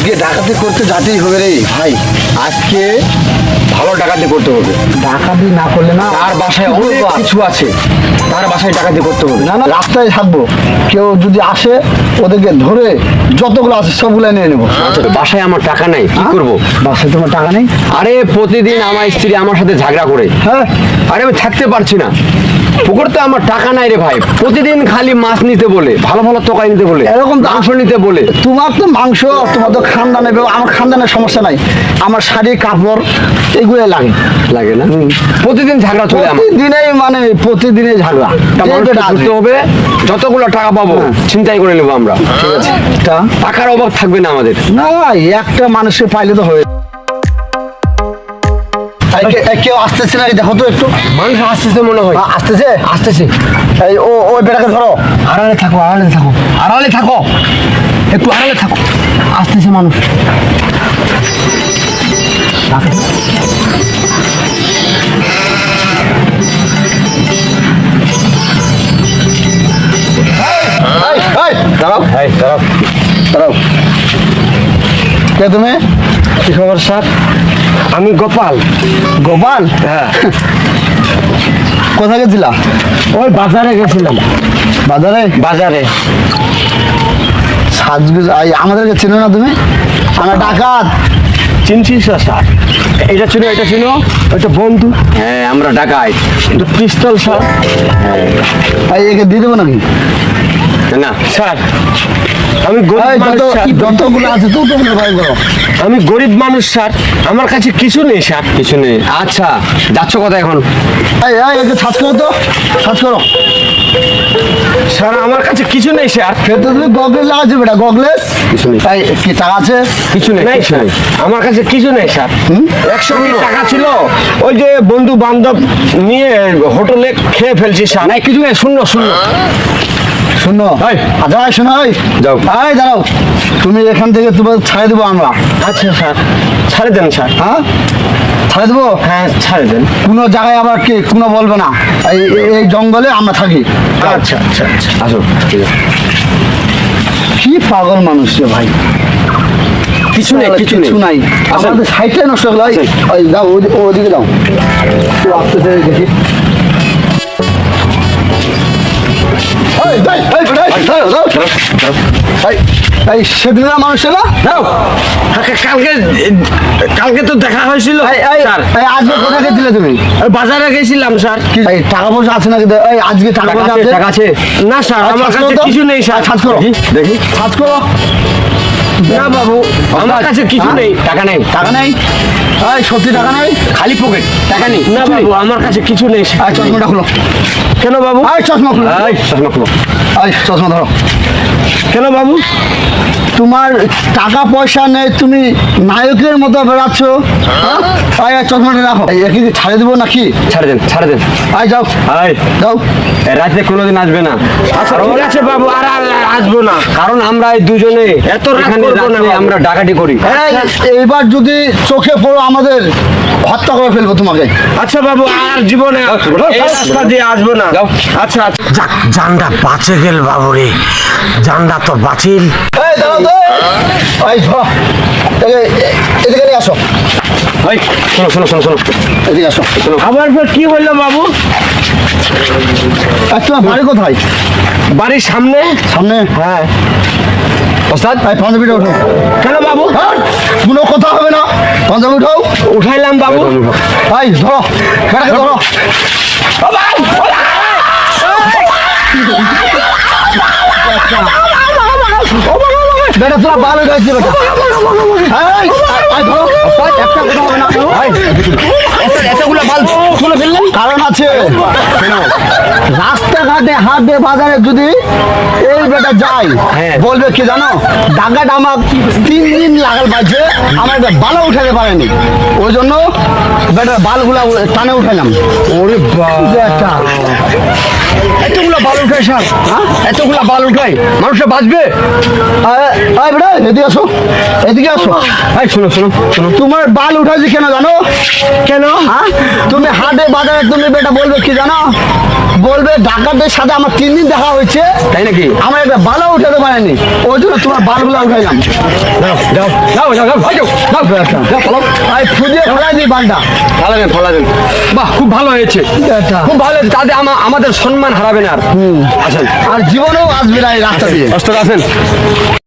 আজকে ডাকাতি করতে যাতেই হবে রে ভাই আজকে ভালো ডাকাতি করতে হবে। ডাকাতি না করলে না তার বাসায় অনেক কিছু আছে। তার বাসায় ডাকাতি করতে হবে। না না রাস্তায় থাকব। কেউ যদি আসে ওদেরকে ধরে যতগুলো আছে সবগুলো নিয়ে নেব। বাসায় আমার টাকা নাই কি করব? বাসায় তোমার টাকা নেই? আরে প্রতিদিন আমার স্ত্রী আমার সাথে ঝগড়া করে। হ্যাঁ। আরে আমি থাকতে পারছি না। আমার টাকা নাই রে ভাই। প্রতিদিন খালি মাছ নিতে বলে ভালো ভালো নিতে বলে এরকম তো- মাংস নিতে বলে। তোমার তো মাংস তোমার তো খানদানে আমার খানদানের সমস্যা নাই। আমার শাড়ি কাপড় এগুলো লাগে। লাগে না? প্রতিদিন ঝগড়া চলে প্রতিদিনেই মানে প্রতিদিনে ঝাগড়া। তা যে মানুষকে যেটা আছে। বুঝতে হবে যতগুলো টাকা পাবো চিন্তাই করে নেব আমরা। ঠিক আছে। টাকার অভাব থাকবে না আমাদের। না একটা মানুষকে পাইলে তো হয়ে কেউ আসতেছে নাকি? দেখো তো একটু। মানুষ আসতেছে মনে হয়। আসতেছে? আসতেছে। এই ও ওই বেটাকে ধরো। আড়ালে থাকো আড়ালে থাকো আড়ালে থাকো। একটু আড়ালে থাকো। আসতেছে মানুষ। দাঁড়াও। দাঁড়াও। দাঁড়াও। কে তুমি? কি খবর স্যার? আমি গোপাল। গোপাল? হ্যাঁ। কোথায় গেছিলা? ওই বাজারে গেছিলাম। বাজারে? বাজারে। সাজগুজ আমাদেরকে চিনো না তুমি? আমরা ডাকাত। চিনছিস না স্যার এটা ছিল এটা ছিল? ওইটা বন্ধু। হ্যাঁ আমরা ডাকাই এটা পিস্তল স্যার এই একে দিয়ে দেবো নাকি? না। স্যার আমি এই, গরিব মানুষ স্যার। যতগুলো আছে তো তোমরা ভাই করো আমি গরিব মানুষ স্যার। আমার কাছে কিছু নেই স্যার। কিছু নেই। আচ্ছা যাচ্ছ কথা এখন? এই এই করো তো করো। স্যার আমার কাছে কিছু নেই স্যার। সে তো তুমি গগলেস লাগাচ্ছো বেটা গগলেস। কিছু নেই। এই কি টাকা আছে? কিছু নেই কিছু নেই। আমার কাছে কিছু নেই স্যার। একশো টাকা ছিল। ওই যে বন্ধু বান্ধব নিয়ে হোটেলে খেয়ে ফেলছি স্যার। নাই কিছু নেই শূন্য শূন্য। আচ্ছা এই শোনো যাও। এই দাঁড়াও। তুমি এখান থেকে তোমার ছাড়ে দেবো আমরা। আচ্ছা স্যার। ছাড়ে দেন স্যার। হ্যাঁ? ছাড়ে দেবো? হ্যাঁ ছাড়ে দেন। কোনো জায়গায় আবার কি কোনো বলবে না। এই জঙ্গলে আমরা থাকি। আচ্ছা আচ্ছা আচ্ছা। আসো ঠিক আছে। কি পাগল মানুষ রে ভাই। কিছু নেই কিছু নেই। কিছু নাই। আমাদের সাইডটাই নষ্ট হলো ওই দাও ওদি- ওদিকে দাও একটু আসতেছে দেখি। এই, মানুষ না কালকে তো দেখা হয়েছিল। আজকে কোথায় গেছিলে তুমি? বাজারে গেছিলাম স্যার। টাকা পয়সা আছে নাকি? আজকে টাকা পয়সা আছে না স্যার আচ্ছা, আমার কাছে কিছু নেই স্যার। ছাড় করো। দেখি, দেখি সাজ করো। না বাবু আমার কাছে কিছু হ্যাঁ? নেই। টাকা নেই। টাকা নেই? এই সত্যি টাকা নেই? খালি পকেট টাকা নেই? না বাবু আমার কাছে কিছু নেই। আর চশমাটা খুলো। কেন বাবু? আয় চশমা খুলো। আয় চশমা খুলো। আয় চশমা ধরো। কেন বাবু? তোমার টাকা পয়সা নেই তুমি নায়কের মতো বেড়াচ্ছ? হ্যাঁ? চশমাটা রাখো। একে ছাড়ে দেবো নাকি? ছাড়ে দেন ছাড়ে দেন। আই যাও। এই, যাও। রাতে কোনোদিন আসবে না। আচ্ছা ঠিক আছে বাবু আর আসব না। কারণ আমরা এই দুজনে এত আমরা ডাকাটি করি। এই, এইবার যদি চোখে পড়ো আমাদের হত্যা করে ফেলব তোমাকে। আচ্ছা বাবু আর জীবনে রাস্তা দিয়ে আসব না। আচ্ছা আচ্ছা। জানটা বাঁচে গেল বাবুরে জানটা তো বাঁচিল। এদিকে নিয়ে আসো। এই, শোনো শোনো শোনো শোনো। এদিকে আসো। আবার ফের কি হইল বাবু? তোমার বাড়ি কোথায়? বাড়ির সামনে। সামনে? হ্যাঁ। ওস্তাদ? এই পাঞ্জাবিটা ওঠো। কেন বাবু? কোনো কথা হবে না। পাঞ্জাবি উঠাও। উঠাইলাম বাবু। এই ধরো। বেটাকে ধরো। বেটা তোরা ভালো গাইছে বেটা এই, এই, ধরো একটা কথা হবে না এই, এতগুলো বাল খুলে ফেললেন কারণ আছে রাস্তাঘাটে হাটে বাজারে যদি এই বেটা যায় হ্যাঁ। বলবে কি জানো ডাকাটা আমার তিন দিন লাগাল বাজছে আমার বালা উঠাতে পারেনি ওই জন্য বেটার বালগুলা টানে উঠাইলাম। ওরে বেটা এতগুলো বাল উঠায় স্যার হ্যাঁ? এতগুলা বাল উঠায় মানুষে বাঁচবে? আয়, আয় বেটা এদিকে আসো এদিকে আসো। এই শোনো শোনো শোনো। তোমার বাল উঠাইছি কেন জানো? কেন? হ্যাঁ? তুমি হাটে বাজারে তুমি বেটা বলবে কি জানো? বলবে ডাকাতের সাথে আমার তিন দিন দেখা হয়েছে। তাই নাকি? আমার একটা বালা উঠাতে পারেনি। ওই জন্য তোমার বালগুলো উঠাইলাম যাও যাও যাও যাও যাও ভাই যাও যাও যাও পালাও আই ফুদিয়ে ফেলাই দিই বালটা। ফলা দেন ফলা দেন বাহ খুব ভালো হয়েছে। খুব ভালো হয়েছে আমা- আমাদের সম্মান হারাবে না আর। আসেন। আর জীবনেও আসবে না এই রাস্তা দিয়ে। আসেন।